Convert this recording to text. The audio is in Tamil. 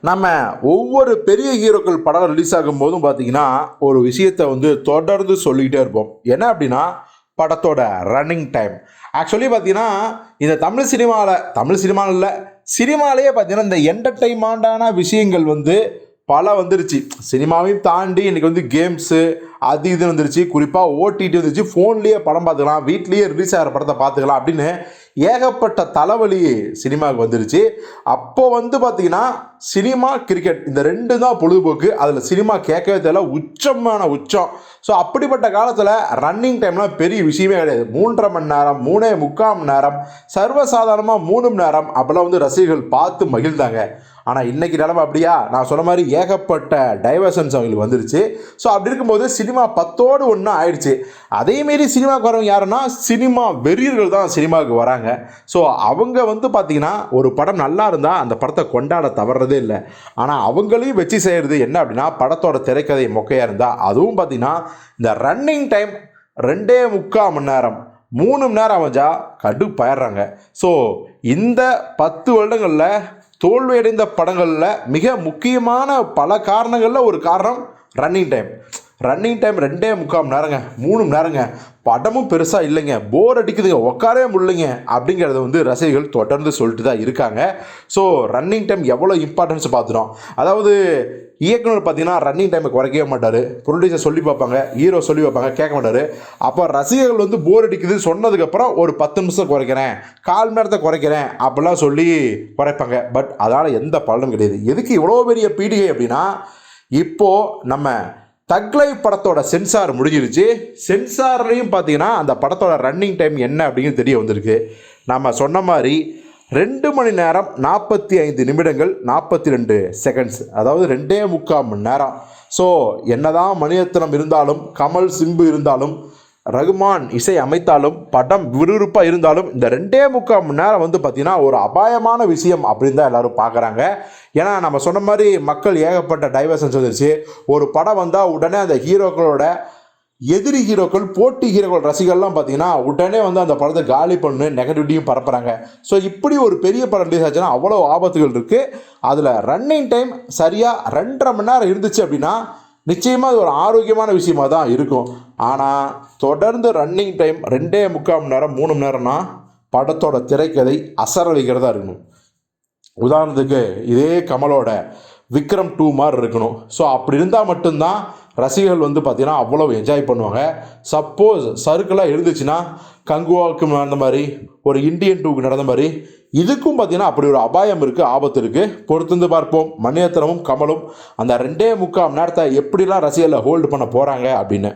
நம்ம ஒவ்வொரு பெரிய ஹீரோக்கள் படம் ரிலீஸ் ஆகும் போதும் பார்த்தீங்கன்னா ஒரு விஷயத்தை வந்து தொடர்ந்து சொல்லிக்கிட்டே இருப்போம். என்ன அப்படின்னா படத்தோட ரன்னிங் டைம் ஆக்சுவலி பார்த்தீங்கன்னா இந்த தமிழ் சினிமாவில் தமிழ் சினிமாவில் இல்லை சினிமாலேயே பார்த்தீங்கன்னா இந்த என்டர்டைன்மெண்ட்டான விஷயங்கள் வந்து பல வந்துருச்சு. சினிமாவையும் தாண்டி இன்றைக்கி வந்து கேம்ஸு அது இது வந்துருச்சு. குறிப்பாக ஓடிடி வந்துருச்சு. ஃபோன்லேயே படம் பார்த்துக்கலாம் வீட்லேயே ரிலீஸ் ஆகிற படத்தை பார்த்துக்கலாம் அப்படின்னு ஏகப்பட்ட தலைவலி சினிமாவுக்கு வந்துருச்சு. அப்போ வந்து பார்த்தீங்கன்னா சினிமா கிரிக்கெட் இந்த ரெண்டு தான் பொழுதுபோக்கு. அதில் சினிமா கேட்கவே தெரியல. உச்சமான உச்சம். ஸோ அப்படிப்பட்ட காலத்தில் ரன்னிங் டைம்லாம் பெரிய விஷயமே கிடையாது. மூன்றரை மணி நேரம் மூணே முக்கால் மணி நேரம் சர்வசாதாரணமாக மூணு மணி நேரம் அப்போல்லாம் வந்து ரசிகர்கள் பார்த்து மகிழ்ந்தாங்க. ஆனால் இன்றைக்கி நிலமை அப்படியா? நான் சொன்ன மாதிரி ஏகப்பட்ட டைவர்ஷன்ஸ் அவங்களுக்கு வந்துருச்சு. ஸோ அப்படி இருக்கும்போது சினிமா பத்தோடு ஒன்றா ஆயிடுச்சு. அதேமாரி சினிமாவுக்கு வரவங்க யாருன்னா சினிமா வெறியர்கள் தான் சினிமாவுக்கு வராங்க. ஸோ அவங்க வந்து பார்த்திங்கன்னா ஒரு படம் நல்லா இருந்தால் அந்த படத்தை கொண்டாட தவறதே இல்லை. ஆனால் அவங்களையும் வச்சு செய்கிறது என்ன அப்படின்னா படத்தோட திரைக்கதை மொக்கையாக இருந்தால் அதுவும் பார்த்திங்கன்னா இந்த ரன்னிங் டைம் ரெண்டே முக்கால் மணி நேரம் மூணு மணி நேரம் அமைஞ்சா கடுப்பாயிடுறாங்க ஸோ இந்த பத்து வருடங்களில் தோல்வியடைந்த படங்களில் மிக முக்கியமான பல காரணங்களில் ஒரு காரணம் ரன்னிங் டைம் ரன்னிங் டைம் ரெண்டே முக்கால் மணி நேரங்க மூணு மணி நேரங்க. படமும் பெருசாக இல்லைங்க. போர் அடிக்குதுங்க உட்காரவே முடியலைங்க. அப்படிங்கிறத வந்து ரசிகர்கள் தொடர்ந்து சொல்லிட்டு தான் இருக்காங்க. ஸோ ரன்னிங் டைம் எவ்வளோ இம்பார்ட்டன்ஸ் பார்த்துட்டோம். அதாவது இயக்குனர் பார்த்தீங்கன்னா ரன்னிங் டைமை குறைக்கவே மாட்டார். ப்ரொடியூசர் சொல்லி பார்ப்பாங்க ஹீரோ சொல்லி பார்ப்பாங்க கேட்க மாட்டார். அப்போ ரசிகர்கள் வந்து போர் அடிக்குது சொன்னதுக்கப்புறம் ஒரு பத்து நிமிஷம் குறைக்கிறேன். கால் நேரத்தை குறைக்கிறேன் அப்படிலாம் சொல்லி குறைப்பாங்க. பட் அதனால் எந்த பலனும் கிடையாது. எதுக்கு இவ்வளோ பெரிய பீடிகை அப்படின்னா இப்போது நம்ம தக்லை படத்தோட சென்சார் முடிஞ்சிருச்சு. சென்சார்லையும் பார்த்தீங்கன்னா அந்த படத்தோட ரன்னிங் டைம் என்ன அப்படிங்கிறது தெரிய வந்திருக்கு. நம்ம சொன்ன மாதிரி ரெண்டு மணி நேரம் நாற்பத்தி ஐந்து நிமிடங்கள் நாற்பத்தி ரெண்டு செகண்ட்ஸ் அதாவது ரெண்டே முக்கால் மணி நேரம். ஸோ என்னதான் மணிரத்னம் இருந்தாலும் கமல் சிம்பு இருந்தாலும் ரகுமான் இசை அமைத்தாலும் படம் விறுவிறுப்பாக இருந்தாலும் இந்த ரெண்டே முக்கால் மணி நேரம் வந்து பார்த்திங்கன்னா ஒரு அபாயமான விஷயம் அப்படின்னு தான் எல்லோரும் பார்க்குறாங்க ஏன்னா நம்ம சொன்ன மாதிரி மக்கள் ஏகப்பட்ட டைவர்ஷன்ஸ் வந்துருச்சு. ஒரு படம் வந்தால் உடனே அந்த ஹீரோக்களோட எதிரி ஹீரோக்கள் போட்டி ஹீரோக்கள் ரசிகர்லாம் பார்த்தீங்கன்னா உடனே வந்து அந்த படத்தை காலி பண்ணு நெகட்டிவிட்டியும் பரப்புகிறாங்க ஸோ இப்படி ஒரு பெரிய படம் ரிலீஸ் ஆச்சுன்னா அவ்வளோ ஆபத்துகள் இருக்குது அதில் ரன்னிங் டைம் சரியாக ரெண்டரை மணி நேரம் இருந்துச்சு அப்படின்னா நிச்சயமாக அது ஒரு ஆரோக்கியமான விஷயமா தான் இருக்கும். ஆனால் தொடர்ந்து ரன்னிங் டைம் ரெண்டே முக்கால் மணி நேரம் மூணு மணி நேரம்னா படத்தோட திரைக்கதை அசரளிக்கிறதா இருக்கணும். உதாரணத்துக்கு இதே கமலோட விக்ரம் டூ மாதிரி இருக்கணும். ஸோ அப்படி இருந்தால் மட்டும்தான் ரசிகர்கள் வந்து பார்த்தீங்கன்னா அவ்வளோ என்ஜாய் பண்ணுவாங்க. சப்போஸ் சருக்கெல்லாம் இருந்துச்சுன்னா கங்குவாவுக்கு நடந்த மாதிரி ஒரு இந்தியன் டூக்கு நடந்த மாதிரி இதுக்கும் பார்த்தீங்கன்னா அப்படி ஒரு அபாயம் இருக்குது ஆபத்து இருக்குது பொறுத்திருந்து பார்ப்போம். மணியத்தனமும் கமலும் அந்த ரெண்டே முக்கால் நேரத்தை எப்படிலாம் ரசிகர்களை ஹோல்டு பண்ண போகிறாங்க அப்படின்னு.